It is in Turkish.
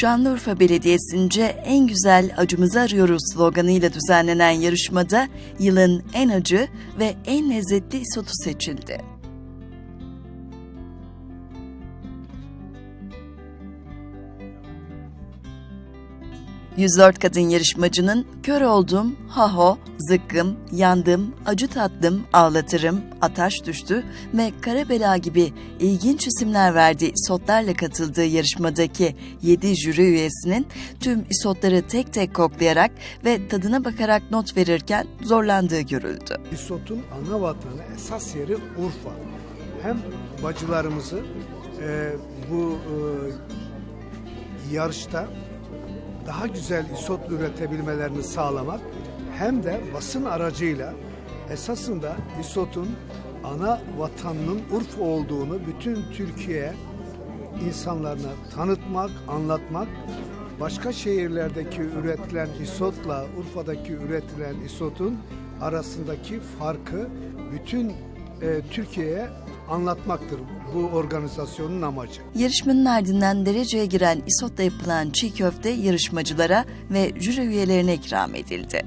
Şanlıurfa Belediyesi'nce en güzel acımızı arıyoruz sloganıyla düzenlenen yarışmada yılın en acı ve en lezzetli isotu seçildi. ...104 kadın yarışmacının kör oldum, haho, zıkkım, yandım, acı tattım, ağlatırım, ataş düştü ve kara bela gibi ilginç isimler verdiği isotlarla katıldığı yarışmadaki 7 jüri üyesinin tüm isotları tek tek koklayarak ve tadına bakarak not verirken zorlandığı görüldü. İsot'un ana vatanı esas yeri Urfa. Hem bacılarımızı e, bu e, yarışta daha güzel isot üretebilmelerini sağlamak hem de basın aracıyla esasında isotun ana vatanının Urfa olduğunu bütün Türkiye insanlarına tanıtmak, anlatmak, başka şehirlerdeki üretilen isotla Urfa'daki üretilen isotun arasındaki farkı bütün e, Türkiye'ye anlatmaktır bu organizasyonun amacı. Yarışmanın ardından dereceye giren isotla yapılan çiğ köfte yarışmacılara ve jüri üyelerine ikram edildi.